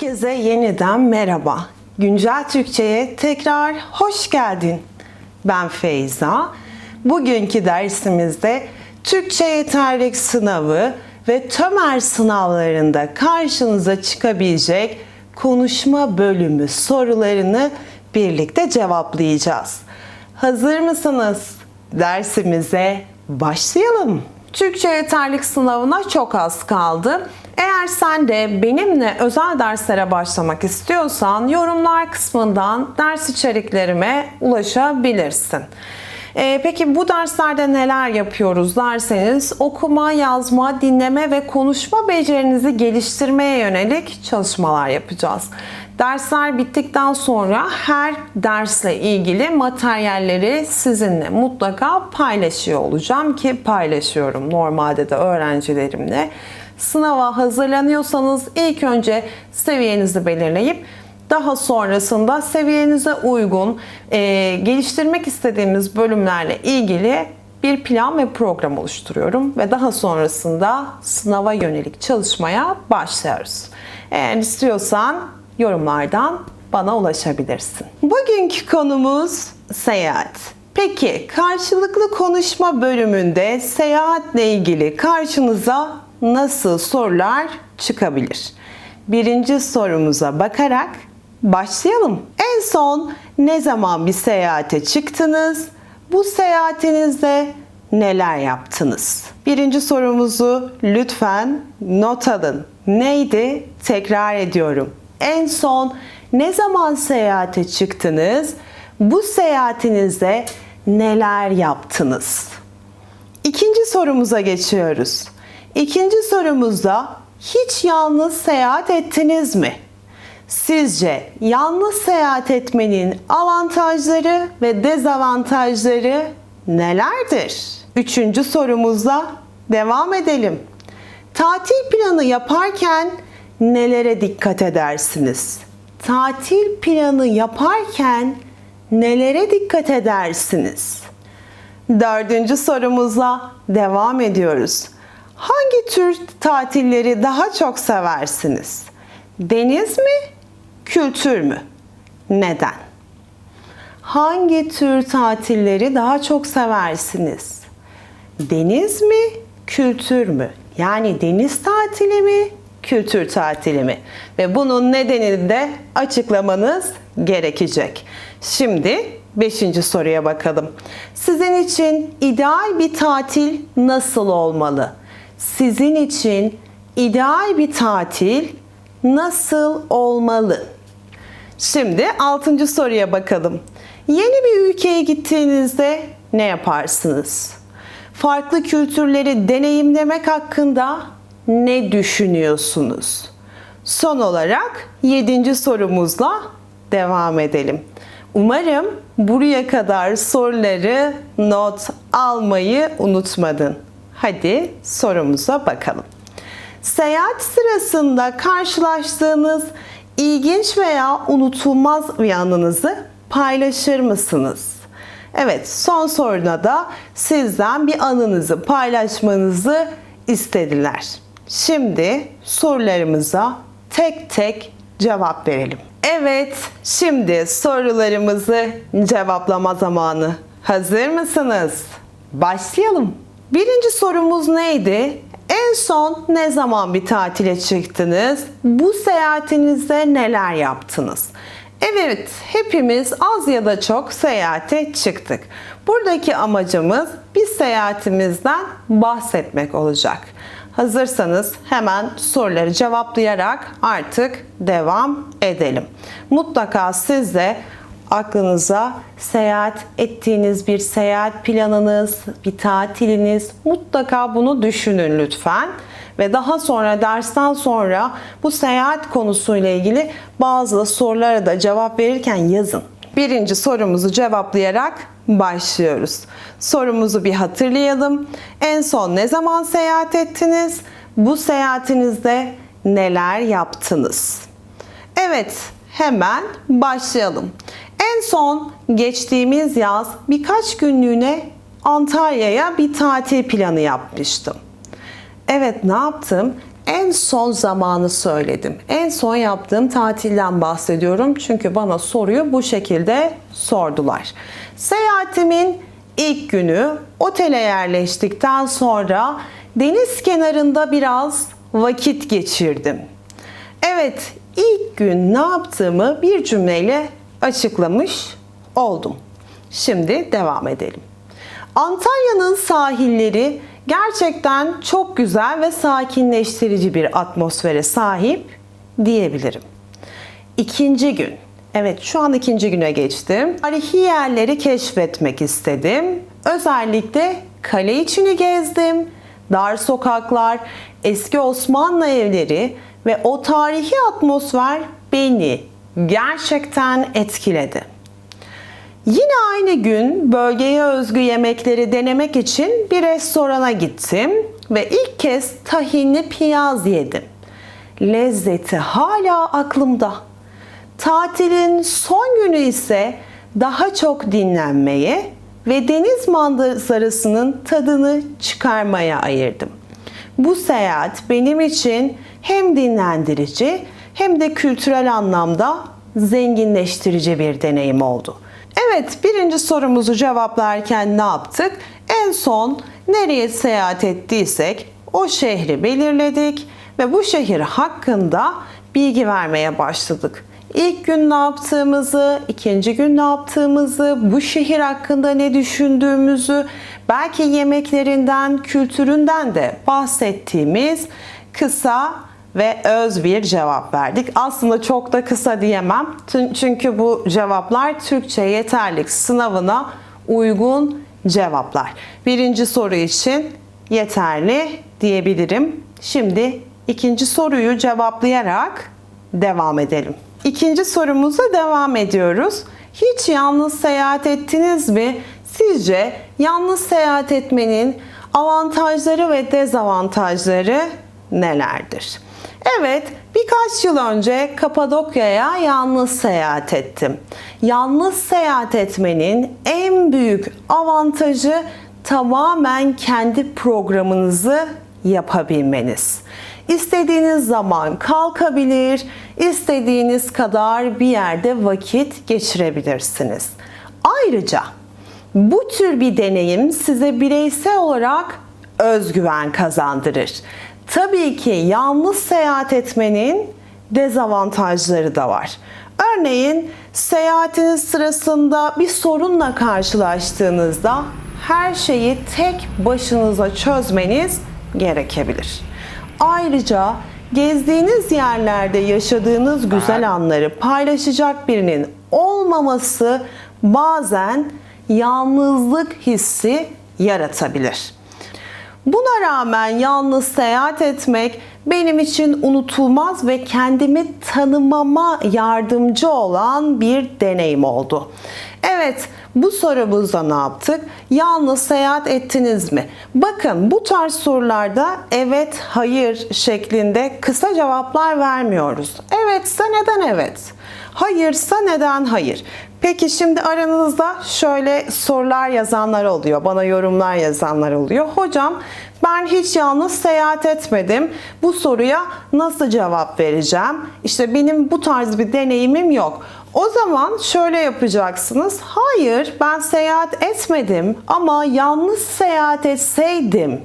Herkese yeniden merhaba. Güncel Türkçe'ye tekrar hoş geldin. Ben Feyza. Bugünkü dersimizde Türkçe yeterlik sınavı ve TÖMER sınavlarında karşınıza çıkabilecek konuşma bölümü sorularını birlikte cevaplayacağız. Hazır mısınız? Dersimize başlayalım. Türkçe yeterlik sınavına çok az kaldı. Eğer sen de benimle özel derslere başlamak istiyorsan yorumlar kısmından ders içeriklerime ulaşabilirsin. Ee, peki bu derslerde neler yapıyoruz derseniz okuma, yazma, dinleme ve konuşma becerinizi geliştirmeye yönelik çalışmalar yapacağız. Dersler bittikten sonra her dersle ilgili materyalleri sizinle mutlaka paylaşıyor olacağım ki paylaşıyorum normalde de öğrencilerimle. Sınava hazırlanıyorsanız ilk önce seviyenizi belirleyip daha sonrasında seviyenize uygun e, geliştirmek istediğimiz bölümlerle ilgili bir plan ve program oluşturuyorum ve daha sonrasında sınava yönelik çalışmaya başlıyoruz. Eğer istiyorsan yorumlardan bana ulaşabilirsin. Bugünkü konumuz seyahat. Peki karşılıklı konuşma bölümünde seyahatle ilgili karşınıza nasıl sorular çıkabilir? Birinci sorumuza bakarak başlayalım. En son ne zaman bir seyahate çıktınız? Bu seyahatinizde neler yaptınız? Birinci sorumuzu lütfen not alın. Neydi? Tekrar ediyorum. En son ne zaman seyahate çıktınız? Bu seyahatinizde neler yaptınız? İkinci sorumuza geçiyoruz. İkinci sorumuzda hiç yalnız seyahat ettiniz mi? Sizce yalnız seyahat etmenin avantajları ve dezavantajları nelerdir? Üçüncü sorumuzla devam edelim. Tatil planı yaparken nelere dikkat edersiniz? Tatil planı yaparken nelere dikkat edersiniz? Dördüncü sorumuzla devam ediyoruz. Hangi tür tatilleri daha çok seversiniz? Deniz mi, kültür mü? Neden? Hangi tür tatilleri daha çok seversiniz? Deniz mi, kültür mü? Yani deniz tatili mi, kültür tatili mi? Ve bunun nedenini de açıklamanız gerekecek. Şimdi 5. soruya bakalım. Sizin için ideal bir tatil nasıl olmalı? Sizin için ideal bir tatil nasıl olmalı? Şimdi 6. soruya bakalım. Yeni bir ülkeye gittiğinizde ne yaparsınız? Farklı kültürleri deneyimlemek hakkında ne düşünüyorsunuz? Son olarak 7. sorumuzla devam edelim. Umarım buraya kadar soruları not almayı unutmadın. Hadi sorumuza bakalım. Seyahat sırasında karşılaştığınız ilginç veya unutulmaz bir anınızı paylaşır mısınız? Evet, son soruna da sizden bir anınızı paylaşmanızı istediler. Şimdi sorularımıza tek tek cevap verelim. Evet, şimdi sorularımızı cevaplama zamanı. Hazır mısınız? Başlayalım. Birinci sorumuz neydi? En son ne zaman bir tatile çıktınız? Bu seyahatinizde neler yaptınız? Evet, hepimiz az ya da çok seyahate çıktık. Buradaki amacımız bir seyahatimizden bahsetmek olacak. Hazırsanız hemen soruları cevaplayarak artık devam edelim. Mutlaka siz de aklınıza seyahat ettiğiniz bir seyahat planınız, bir tatiliniz mutlaka bunu düşünün lütfen. Ve daha sonra dersten sonra bu seyahat konusuyla ilgili bazı sorulara da cevap verirken yazın. Birinci sorumuzu cevaplayarak başlıyoruz. Sorumuzu bir hatırlayalım. En son ne zaman seyahat ettiniz? Bu seyahatinizde neler yaptınız? Evet, hemen başlayalım. En son geçtiğimiz yaz birkaç günlüğüne Antalya'ya bir tatil planı yapmıştım. Evet ne yaptım? en son zamanı söyledim. En son yaptığım tatilden bahsediyorum. Çünkü bana soruyu bu şekilde sordular. Seyahatimin ilk günü otele yerleştikten sonra deniz kenarında biraz vakit geçirdim. Evet, ilk gün ne yaptığımı bir cümleyle açıklamış oldum. Şimdi devam edelim. Antalya'nın sahilleri gerçekten çok güzel ve sakinleştirici bir atmosfere sahip diyebilirim. İkinci gün. Evet şu an ikinci güne geçtim. Tarihi yerleri keşfetmek istedim. Özellikle kale içini gezdim. Dar sokaklar, eski Osmanlı evleri ve o tarihi atmosfer beni gerçekten etkiledi. Yine aynı gün bölgeye özgü yemekleri denemek için bir restorana gittim ve ilk kez tahinli piyaz yedim. Lezzeti hala aklımda. Tatilin son günü ise daha çok dinlenmeye ve deniz manzarasının tadını çıkarmaya ayırdım. Bu seyahat benim için hem dinlendirici hem de kültürel anlamda zenginleştirici bir deneyim oldu. Evet, birinci sorumuzu cevaplarken ne yaptık? En son nereye seyahat ettiysek o şehri belirledik ve bu şehir hakkında bilgi vermeye başladık. İlk gün ne yaptığımızı, ikinci gün ne yaptığımızı, bu şehir hakkında ne düşündüğümüzü, belki yemeklerinden, kültüründen de bahsettiğimiz kısa ve öz bir cevap verdik. Aslında çok da kısa diyemem. Çünkü bu cevaplar Türkçe yeterlik sınavına uygun cevaplar. Birinci soru için yeterli diyebilirim. Şimdi ikinci soruyu cevaplayarak devam edelim. İkinci sorumuza devam ediyoruz. Hiç yalnız seyahat ettiniz mi? Sizce yalnız seyahat etmenin avantajları ve dezavantajları nelerdir? Evet, birkaç yıl önce Kapadokya'ya yalnız seyahat ettim. Yalnız seyahat etmenin en büyük avantajı tamamen kendi programınızı yapabilmeniz. İstediğiniz zaman kalkabilir, istediğiniz kadar bir yerde vakit geçirebilirsiniz. Ayrıca bu tür bir deneyim size bireysel olarak özgüven kazandırır. Tabii ki yalnız seyahat etmenin dezavantajları da var. Örneğin seyahatiniz sırasında bir sorunla karşılaştığınızda her şeyi tek başınıza çözmeniz gerekebilir. Ayrıca gezdiğiniz yerlerde yaşadığınız güzel anları paylaşacak birinin olmaması bazen yalnızlık hissi yaratabilir. Buna rağmen yalnız seyahat etmek benim için unutulmaz ve kendimi tanımama yardımcı olan bir deneyim oldu. Evet, bu sorumuzda ne yaptık? Yalnız seyahat ettiniz mi? Bakın bu tarz sorularda evet, hayır şeklinde kısa cevaplar vermiyoruz. Evetse neden evet? Hayırsa neden hayır? Peki şimdi aranızda şöyle sorular yazanlar oluyor. Bana yorumlar yazanlar oluyor. Hocam ben hiç yalnız seyahat etmedim. Bu soruya nasıl cevap vereceğim? İşte benim bu tarz bir deneyimim yok. O zaman şöyle yapacaksınız. Hayır ben seyahat etmedim ama yalnız seyahat etseydim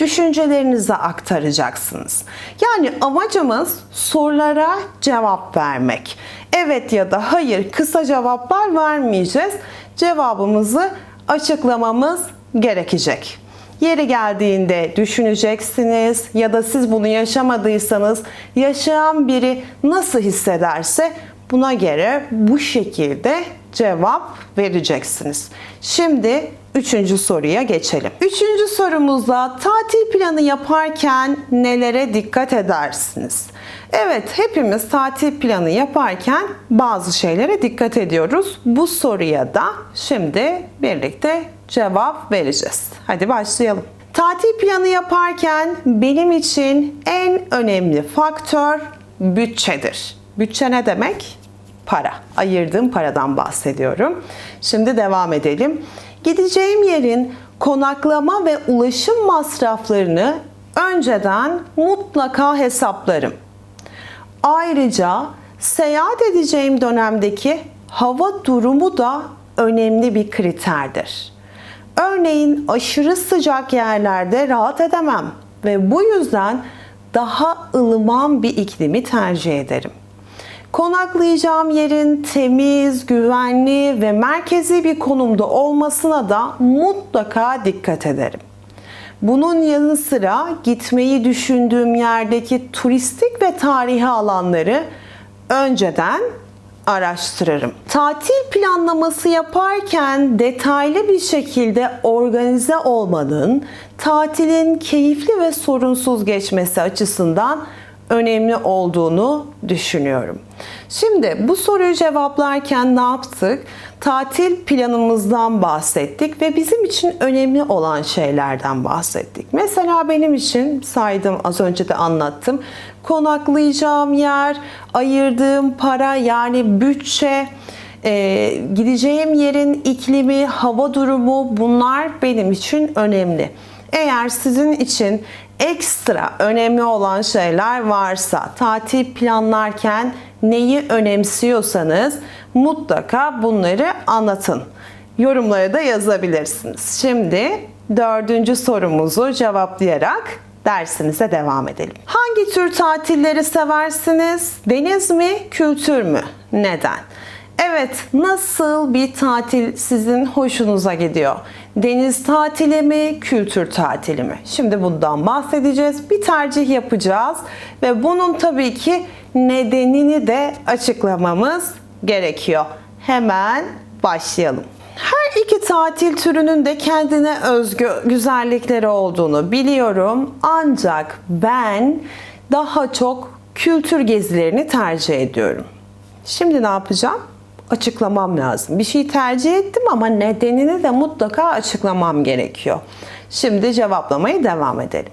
düşüncelerinizi aktaracaksınız. Yani amacımız sorulara cevap vermek. Evet ya da hayır kısa cevaplar vermeyeceğiz. Cevabımızı açıklamamız gerekecek. Yeri geldiğinde düşüneceksiniz ya da siz bunu yaşamadıysanız yaşayan biri nasıl hissederse buna göre bu şekilde cevap vereceksiniz. Şimdi üçüncü soruya geçelim. Üçüncü sorumuzda tatil planı yaparken nelere dikkat edersiniz? Evet, hepimiz tatil planı yaparken bazı şeylere dikkat ediyoruz. Bu soruya da şimdi birlikte cevap vereceğiz. Hadi başlayalım. Tatil planı yaparken benim için en önemli faktör bütçedir. Bütçe ne demek? Para. Ayırdığım paradan bahsediyorum. Şimdi devam edelim. Gideceğim yerin konaklama ve ulaşım masraflarını önceden mutlaka hesaplarım. Ayrıca seyahat edeceğim dönemdeki hava durumu da önemli bir kriterdir. Örneğin aşırı sıcak yerlerde rahat edemem ve bu yüzden daha ılıman bir iklimi tercih ederim. Konaklayacağım yerin temiz, güvenli ve merkezi bir konumda olmasına da mutlaka dikkat ederim. Bunun yanı sıra gitmeyi düşündüğüm yerdeki turistik ve tarihi alanları önceden araştırırım. Tatil planlaması yaparken detaylı bir şekilde organize olmanın tatilin keyifli ve sorunsuz geçmesi açısından önemli olduğunu düşünüyorum. Şimdi bu soruyu cevaplarken ne yaptık? Tatil planımızdan bahsettik ve bizim için önemli olan şeylerden bahsettik. Mesela benim için saydım az önce de anlattım. Konaklayacağım yer, ayırdığım para yani bütçe, e, gideceğim yerin iklimi, hava durumu bunlar benim için önemli. Eğer sizin için ekstra önemli olan şeyler varsa tatil planlarken neyi önemsiyorsanız mutlaka bunları anlatın. Yorumlara da yazabilirsiniz. Şimdi dördüncü sorumuzu cevaplayarak dersimize devam edelim. Hangi tür tatilleri seversiniz? Deniz mi, kültür mü? Neden? Evet, nasıl bir tatil sizin hoşunuza gidiyor? Deniz tatili mi, kültür tatili mi? Şimdi bundan bahsedeceğiz. Bir tercih yapacağız ve bunun tabii ki nedenini de açıklamamız gerekiyor. Hemen başlayalım. Her iki tatil türünün de kendine özgü güzellikleri olduğunu biliyorum. Ancak ben daha çok kültür gezilerini tercih ediyorum. Şimdi ne yapacağım? Açıklamam lazım. Bir şey tercih ettim ama nedenini de mutlaka açıklamam gerekiyor. Şimdi cevaplamaya devam edelim.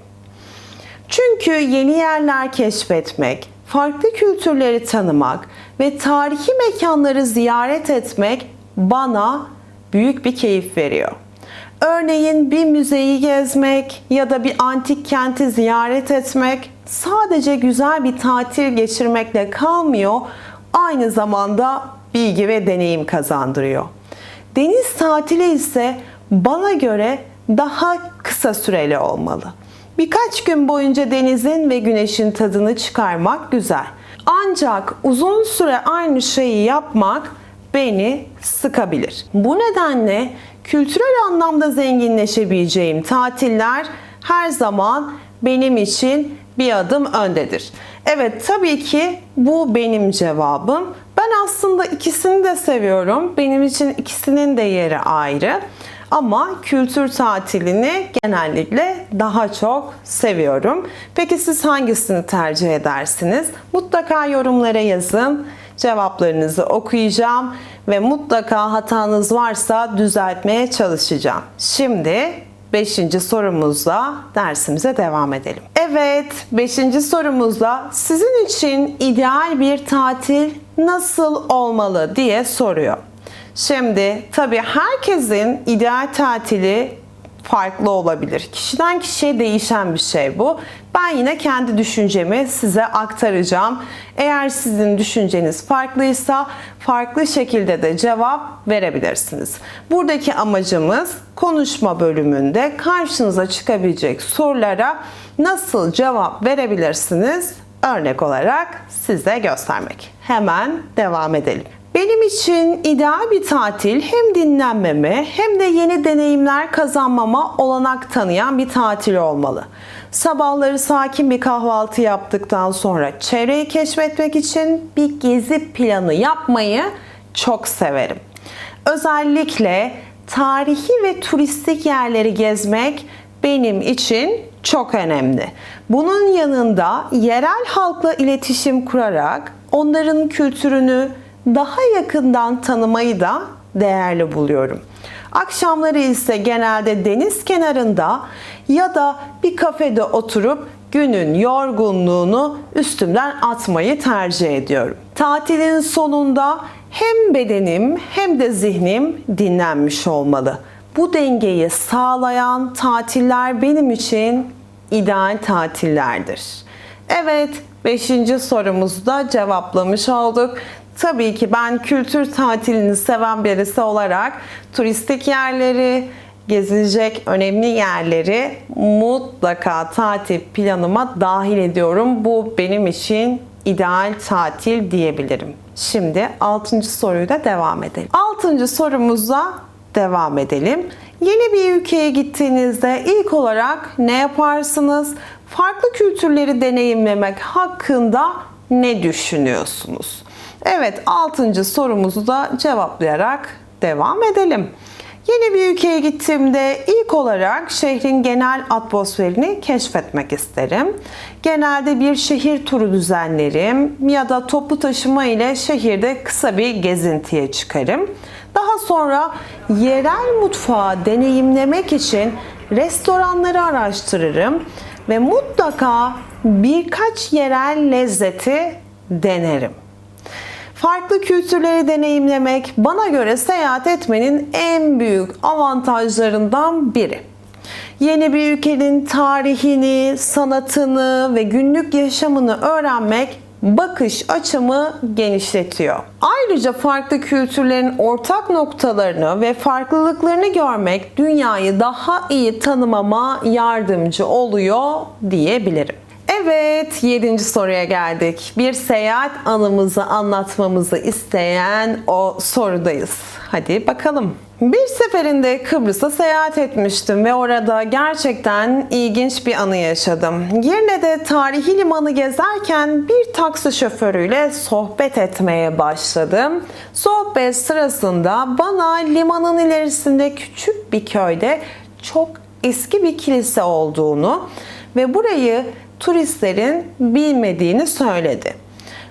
Çünkü yeni yerler keşfetmek, farklı kültürleri tanımak ve tarihi mekanları ziyaret etmek bana büyük bir keyif veriyor. Örneğin bir müzeyi gezmek ya da bir antik kenti ziyaret etmek sadece güzel bir tatil geçirmekle kalmıyor, aynı zamanda bilgi ve deneyim kazandırıyor. Deniz tatili ise bana göre daha kısa süreli olmalı. Birkaç gün boyunca denizin ve güneşin tadını çıkarmak güzel. Ancak uzun süre aynı şeyi yapmak beni sıkabilir. Bu nedenle kültürel anlamda zenginleşebileceğim tatiller her zaman benim için bir adım öndedir. Evet tabii ki bu benim cevabım. Ben aslında ikisini de seviyorum. Benim için ikisinin de yeri ayrı. Ama kültür tatilini genellikle daha çok seviyorum. Peki siz hangisini tercih edersiniz? Mutlaka yorumlara yazın. Cevaplarınızı okuyacağım ve mutlaka hatanız varsa düzeltmeye çalışacağım. Şimdi 5. sorumuzla dersimize devam edelim. Evet, 5. sorumuzda sizin için ideal bir tatil nasıl olmalı diye soruyor. Şimdi tabii herkesin ideal tatili farklı olabilir. Kişiden kişiye değişen bir şey bu. Ben yine kendi düşüncemi size aktaracağım. Eğer sizin düşünceniz farklıysa farklı şekilde de cevap verebilirsiniz. Buradaki amacımız konuşma bölümünde karşınıza çıkabilecek sorulara nasıl cevap verebilirsiniz örnek olarak size göstermek. Hemen devam edelim. Benim için ideal bir tatil hem dinlenmeme hem de yeni deneyimler kazanmama olanak tanıyan bir tatil olmalı. Sabahları sakin bir kahvaltı yaptıktan sonra çevreyi keşfetmek için bir gezi planı yapmayı çok severim. Özellikle tarihi ve turistik yerleri gezmek benim için çok önemli. Bunun yanında yerel halkla iletişim kurarak onların kültürünü daha yakından tanımayı da değerli buluyorum. Akşamları ise genelde deniz kenarında ya da bir kafede oturup günün yorgunluğunu üstümden atmayı tercih ediyorum. Tatilin sonunda hem bedenim hem de zihnim dinlenmiş olmalı. Bu dengeyi sağlayan tatiller benim için ideal tatillerdir? Evet, 5. sorumuzu da cevaplamış olduk. Tabii ki ben kültür tatilini seven birisi olarak turistik yerleri, gezilecek önemli yerleri mutlaka tatil planıma dahil ediyorum. Bu benim için ideal tatil diyebilirim. Şimdi 6. soruyu da devam edelim. 6. sorumuza devam edelim. Yeni bir ülkeye gittiğinizde ilk olarak ne yaparsınız? Farklı kültürleri deneyimlemek hakkında ne düşünüyorsunuz? Evet, 6. sorumuzu da cevaplayarak devam edelim. Yeni bir ülkeye gittiğimde ilk olarak şehrin genel atmosferini keşfetmek isterim. Genelde bir şehir turu düzenlerim ya da toplu taşıma ile şehirde kısa bir gezintiye çıkarım. Daha sonra yerel mutfağı deneyimlemek için restoranları araştırırım ve mutlaka birkaç yerel lezzeti denerim. Farklı kültürleri deneyimlemek bana göre seyahat etmenin en büyük avantajlarından biri. Yeni bir ülkenin tarihini, sanatını ve günlük yaşamını öğrenmek bakış açımı genişletiyor. Ayrıca farklı kültürlerin ortak noktalarını ve farklılıklarını görmek dünyayı daha iyi tanımama yardımcı oluyor diyebilirim. Evet, 7. soruya geldik. Bir seyahat anımızı anlatmamızı isteyen o sorudayız. Hadi bakalım. Bir seferinde Kıbrıs'a seyahat etmiştim ve orada gerçekten ilginç bir anı yaşadım. Girne'de tarihi limanı gezerken bir taksi şoförüyle sohbet etmeye başladım. Sohbet sırasında bana limanın ilerisinde küçük bir köyde çok eski bir kilise olduğunu ve burayı turistlerin bilmediğini söyledi.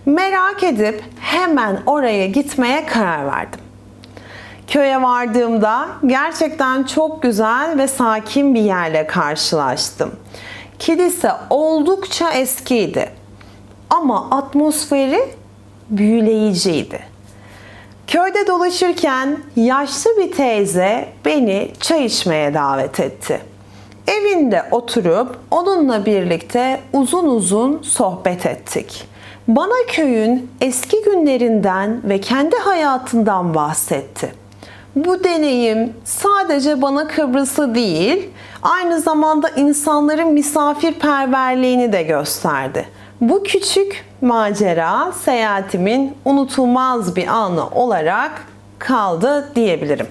Merak edip hemen oraya gitmeye karar verdim. Köye vardığımda gerçekten çok güzel ve sakin bir yerle karşılaştım. Kilise oldukça eskiydi ama atmosferi büyüleyiciydi. Köyde dolaşırken yaşlı bir teyze beni çay içmeye davet etti. Evinde oturup onunla birlikte uzun uzun sohbet ettik. Bana köyün eski günlerinden ve kendi hayatından bahsetti. Bu deneyim sadece bana Kıbrıs'ı değil, aynı zamanda insanların misafirperverliğini de gösterdi. Bu küçük macera seyahatimin unutulmaz bir anı olarak kaldı diyebilirim.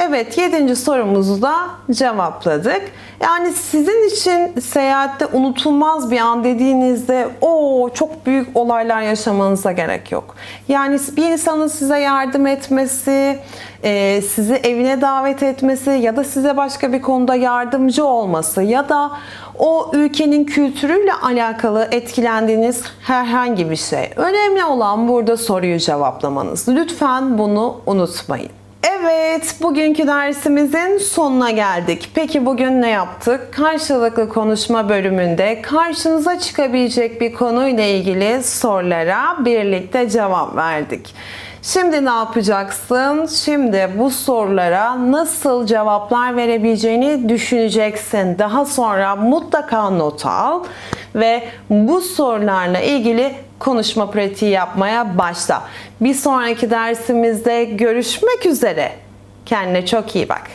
Evet, yedinci sorumuzu da cevapladık. Yani sizin için seyahatte unutulmaz bir an dediğinizde o çok büyük olaylar yaşamanıza gerek yok. Yani bir insanın size yardım etmesi, e, sizi evine davet etmesi ya da size başka bir konuda yardımcı olması ya da o ülkenin kültürüyle alakalı etkilendiğiniz herhangi bir şey. Önemli olan burada soruyu cevaplamanız. Lütfen bunu unutmayın. Evet, bugünkü dersimizin sonuna geldik. Peki bugün ne yaptık? Karşılıklı konuşma bölümünde karşınıza çıkabilecek bir konuyla ilgili sorulara birlikte cevap verdik. Şimdi ne yapacaksın? Şimdi bu sorulara nasıl cevaplar verebileceğini düşüneceksin. Daha sonra mutlaka not al ve bu sorularla ilgili konuşma pratiği yapmaya başla. Bir sonraki dersimizde görüşmek üzere. Kendine çok iyi bak.